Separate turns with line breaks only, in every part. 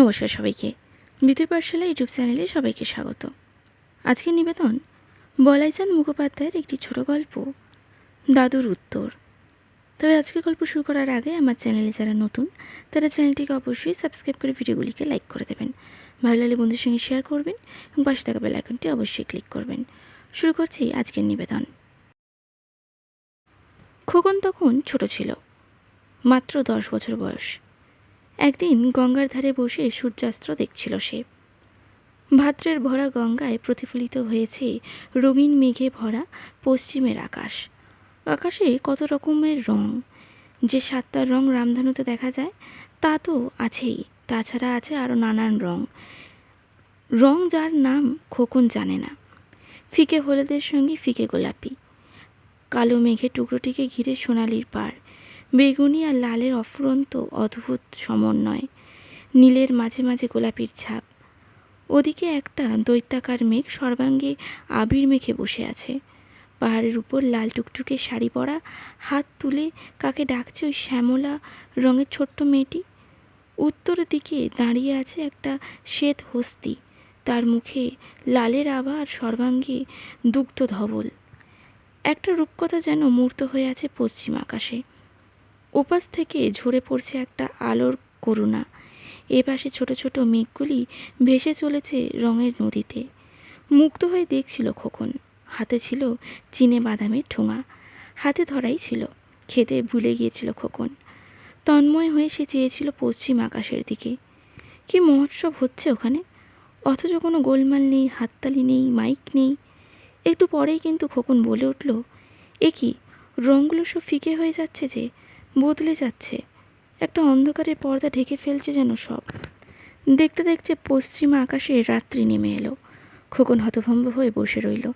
নমস্কার সবাইকে। বিদ্যুৎ পাঠশালা ইউটিউব চ্যানেলে সবাইকে স্বাগত। আজকের নিবেদন, বলাইচাঁদ মুখোপাধ্যায়ের একটি ছোট গল্প, দাদুর উত্তর। তবে আজকের গল্প শুরু করার আগে আমার চ্যানেলে যারা নতুন, তারা চ্যানেলটিকে অবশ্যই সাবস্ক্রাইব করে ভিডিওগুলিকে লাইক করে দেবেন। ভালো লাগলে বন্ধুর সঙ্গে শেয়ার করবেন এবং পাশে থাকা বেল আইকনটি অবশ্যই ক্লিক করবেন। শুরু করছি আজকের নিবেদন। খোকন তখন ছোট ছিল, মাত্র দশ বছর বয়স। একদিন গঙ্গার ধারে বসে সূর্যাস্ত দেখছিল সে। ভাদ্রের ভরা গঙ্গায় প্রতিফলিত হয়েছে রঙিন মেঘে ভরা পশ্চিমের আকাশ। আকাশে কত রকমের রং। যে সাতটা রং রামধনুতে দেখা যায়, তা তো আছেই। তাছাড়া আছে আরও নানান রং। রং যার নাম খোকন জানে না। ফিকে হলুদের সঙ্গে ফিকে গোলাপি। কালো মেঘে টুকরোটিকে ঘিরে সোনালির পাড়। বেগুনি আর লালের অফুরন্ত অদ্ভুত সমন্বয়, নীলের মাঝে মাঝে গোলাপির ছাপ। ওদিকে একটা দৈত্যাকার মেঘ সর্বাঙ্গে আবির মেখে বসে আছে। পাহাড়ের উপর লাল টুকটুকে শাড়ি পরা, হাত তুলে কাকে ডাকছে ওই শ্যামলা রঙের ছোট্ট মেয়েটি? উত্তর দিকে দাঁড়িয়ে আছে একটা শ্বেত হস্তি। তার মুখে লালের আভা আর সর্বাঙ্গে দুগ্ধ ধবল। একটা রূপকথা যেন মূর্ত হয়ে আছে পশ্চিম আকাশে। ওপাশ থেকে ঝরে পড়ছে একটা আলোর করুণা। এ পাশে ছোট ছোট মেঘগুলি ভেসে চলেছে রঙের নদীতে। মুগ্ধ হয়ে দেখছিল খোকন। হাতে ছিল চিনে বাদামের ঠোঙা। হাতে ধরাই ছিল। খেতে ভুলে গিয়েছিল খোকন। তন্ময় হয়ে সে চেয়েছিল পশ্চিম আকাশের দিকে। কি মহোৎসব হচ্ছে ওখানে? অথচ কোনো গোলমাল নেই, হাততালি নেই, মাইক নেই। একটু পরেই কিন্তু খোকন বলে উঠল, এ কি, রঙগুলো সব ফিকে হয়ে যাচ্ছে যে? বদলে যাচ্ছে। একটা অন্ধকারের পর্দা ঢেকে ফেলছে যেন সব। দেখতে দেখতে পশ্চিমা আকাশে রাত্রি নেমে এলো। খোকন হতভম্ব হয়ে বসে রইল।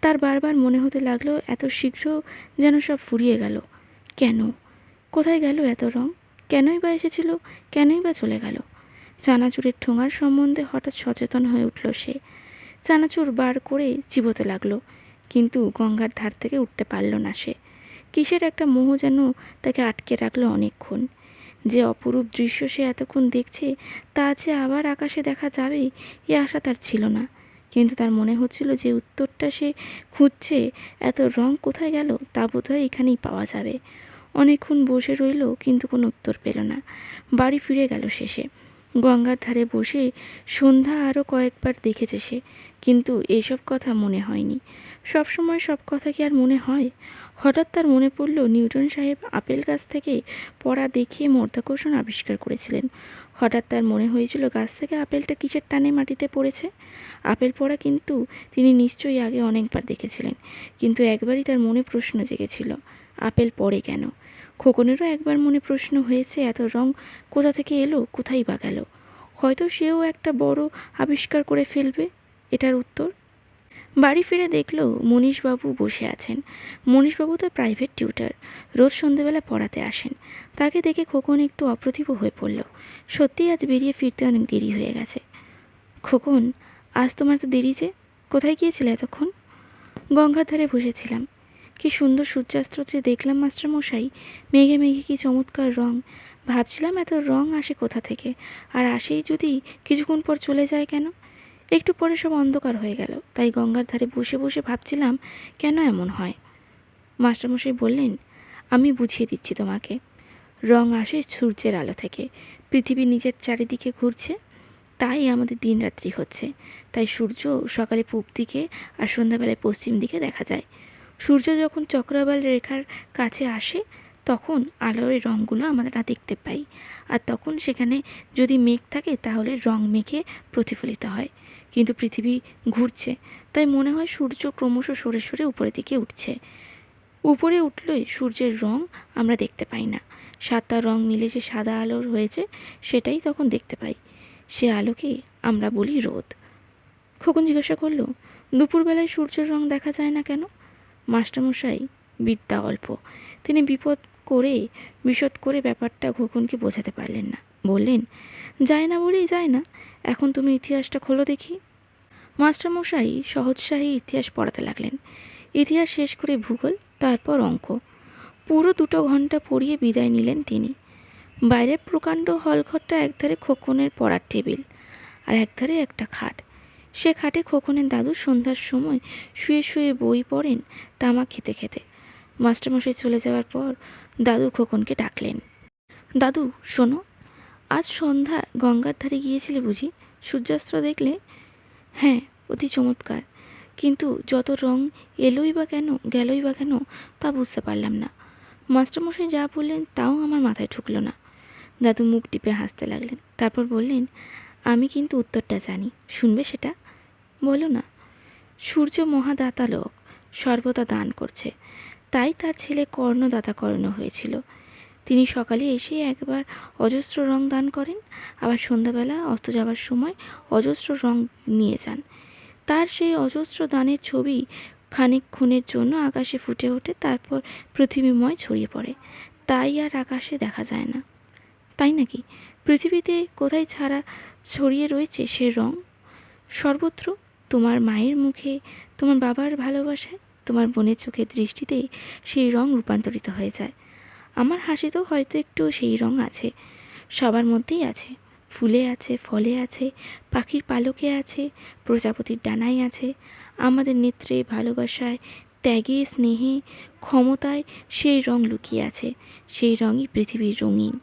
তার বারবার মনে হতে লাগল, এত শীঘ্র যেন সব ফুরিয়ে গেল। কেন? কোথায় গেল এত রং? কেনই বা এসেছিল? কেনই বা চলে গেল? চানাচুরের ঠোঙার সম্বন্ধে হঠাৎ সচেতন হয়ে উঠল সে। চানাচুর বার করে চিবোতে লাগল, কিন্তু গঙ্গার ধার থেকে উঠতে পারল না সে। কিসের একটা মোহ যেন তাকে আটকে রাখল অনেকক্ষণ? যে অপরূপ দৃশ্য সে এতক্ষণ দেখছে, তা যে আবার আকাশে দেখা যাবে এ আশা তার ছিল না। কিন্তু তার মনে হচ্ছিল যে উত্তরটা সে খুঁজছে, এত রং কোথায় গেল তা বোধহয় এখানেই পাওয়া যাবে। অনেকক্ষণ বসে রইল, কিন্তু কোনো উত্তর পেল না। বাড়ি ফিরে গেল শেষে। গঙ্গার ধারে বসে সন্ধ্যা আরও কয়েকবার দেখেছে সে, কিন্তু এসব কথা মনে হয়নি। সব সময় সব কথা কি আর মনে হয়? হঠাৎ তার মনে পড়ল নিউটন সাহেব আপেল গাছ থেকে পড়া দেখিয়ে মধ্যাকর্ষণ আবিষ্কার করেছিলেন। হঠাৎ তার মনে হয়েছিল গাছ থেকে আপেলটা কিসের টানে মাটিতে পড়েছে? আপেল পড়া কিন্তু তিনি নিশ্চয়ই আগে অনেকবার দেখেছিলেন, কিন্তু একবারই তার মনে প্রশ্ন জেগেছিল, আপেল পড়ে কেন? খোকনেরও একবার মনে প্রশ্ন হয়েছে, এত রং কোথা থেকে এলো? কোথায় বা গেল? হয়তো সেও একটা বড় আবিষ্কার করে ফেলবে? এটার উত্তর? বাড়ি ফিরে দেখল মনীশবাবু বসে আছেন। মনীশবাবু তার প্রাইভেট টিউটার, রোজ সন্ধেবেলা পড়াতে আসেন। তাকে দেখে খোকন একটু অপ্রতিভ হয়ে পড়ল। সত্যিই আজ বেরিয়ে ফিরতে অনেক দেরি হয়ে গেছে। খোকন, আজ তোমার তো দেরি যে? কোথায় গিয়েছিলে এতক্ষণ? গঙ্গার ধারে বসেছিলাম। কি সুন্দর সূর্যাস্ত যে দেখলাম মাস্টারমশাই। মেঘে মেঘে কি চমৎকার রং। ভাবছিলাম এত রং আসে কোথা থেকে? আর আসেই যদি কিছুক্ষণ পর চলে যায় কেন? একটু পরে সব অন্ধকার হয়ে গেল। তাই গঙ্গার ধারে বসে বসে ভাবছিলাম, কেন এমন হয়? মাস্টারমশাই বললেন, আমি বুঝিয়ে দিচ্ছি তোমাকে। রং আসে সূর্যের আলো থেকে। পৃথিবী নিজের চারিদিকে ঘুরছে। তাই আমাদের দিন রাত্রি হচ্ছে। তাই সূর্য সকালে পূব দিকে আর সন্ধ্যাবেলায় পশ্চিম দিকে দেখা যায়। সূর্য যখন চক্রবাল রেখার কাছে আসে, তখন আলোর রঙগুলো আমরা দেখতে পাই। আর তখন সেখানে যদি মেঘ থাকে, তাহলে রং মেঘে প্রতিফলিত হয়। কিন্তু পৃথিবী ঘুরছে, তাই মনে হয় সূর্য ক্রমশ সরে সরে উপরের দিকে উঠছে। উপরে উঠলে সূর্যের রং আমরা দেখতে পাই না। সাতটা রং মিলে যে সাদা আলোর হয়েছে, সেটাই তখন দেখতে পাই। সে আলোকে আমরা বলি রোদ। খোকন জিজ্ঞাসা করল, দুপুরবেলায় সূর্যের রং দেখা যায় না কেন? মাস্টারমশাই, বিদ্যা অল্প। তিনি বিপদ করে, বিশদ করে ব্যাপারটা খোকনকে বোঝাতে পারলেন না। বললেন, যায় না বলেই যায় না, এখন তুমি ইতিহাসটা খোলো দেখি। মাস্টারমশাই সহজসাহী ইতিহাস পড়াতে লাগলেন। ইতিহাস শেষ করে ভূগোল, তারপর অঙ্ক। পুরো দুটো ঘণ্টা পড়িয়ে বিদায় নিলেন তিনি। বাইরের প্রকাণ্ড হলঘরটা একধারে খোকনের পড়ার টেবিল, আর একধারে একটা খাট। সে খাটে খোকনের দাদু সন্ধ্যার সময় শুয়ে শুয়ে বই পড়েন তামাক খেতে খেতে। মাস্টারমশাই চলে যাওয়ার পর দাদু খোকনকে ডাকলেন। দাদু, শোনো, আজ সন্ধ্যা গঙ্গার ধারে গিয়েছিলে বুঝি? সূর্যাস্ত দেখলে? হ্যাঁ অতি চমৎকার। কিন্তু যত রং এলোই বা কেন, গেলই বা কেন, তা বুঝতে পারলাম না। মাস্টারমশাই যা বললেন তাও আমার মাথায় ঢুকলো না। দাদু মুখ টিপে হাসতে লাগলেন। তারপর বললেন, আমি কিন্তু উত্তরটা জানি। শুনবে সেটা? বলো না, সূর্য মহাদাতা লোক সর্বদা দান করছে। তাই তার ছেলে কর্ণদাতা কর্ণ হয়েছিল। তিনি সকালে এসে একবার অজস্র রং দান করেন, আবার সন্ধ্যাবেলা অস্ত যাবার সময় অজস্র রং নিয়ে যান। তার সেই অজস্র দানের ছবি খানিকক্ষণের জন্য আকাশে ফুটে ওঠে, তারপর পৃথিবীময় ছড়িয়ে পড়ে। তাই আর আকাশে দেখা যায় না। তাই নাকি? পৃথিবীতে কোথায় ছাড়া ছড়িয়ে রয়েছে সে রং? সর্বত্র তোমার মায়ের মুখে তোমার বাবার ভালোবাসায় তোমার বোনের চোখের দৃষ্টিতে সেই রং রূপান্তরিত হয়ে যায়। আমার হাসিতেও হয়তো একটু সেই রং আছে। সবার মধ্যেই আছে। ফুলে আছে, ফলে আছে, পাখির পালকে আছে, প্রজাপতির ডানায় আছে। আমাদের নেত্রে, ভালোবাসায়, ত্যাগে, স্নেহে, ক্ষমতায় সেই রং লুকিয়ে আছে। সেই রঙই পৃথিবীর রঙিন।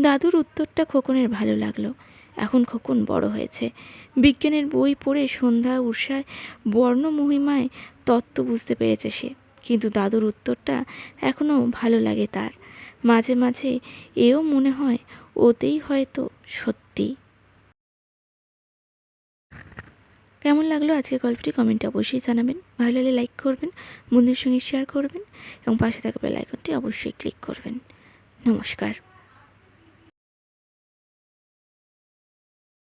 দাদুর উত্তরটা খোকনের ভালো লাগল। এখন খোকন বড় হয়েছে। বিজ্ঞানের বই পড়ে সন্ধ্যা উষায় বর্ণ মহিমায় তত্ত্ব বুঝতে পেরেছে সে। কিন্তু দাদুর উত্তরটা এখনও ভালো লাগে তার। মাঝে মাঝে এও মনে হয় ওতেই হয়তো সত্যি। কেমন লাগল আজকের গল্পটি কমেন্টে অবশ্যই জানাবেন। ভালো লাগলে লাইক করবেন বন্ধুর সঙ্গে শেয়ার করবেন এবং পাশে থাকা বেল আইকনটি অবশ্যই ক্লিক করবেন। নমস্কার।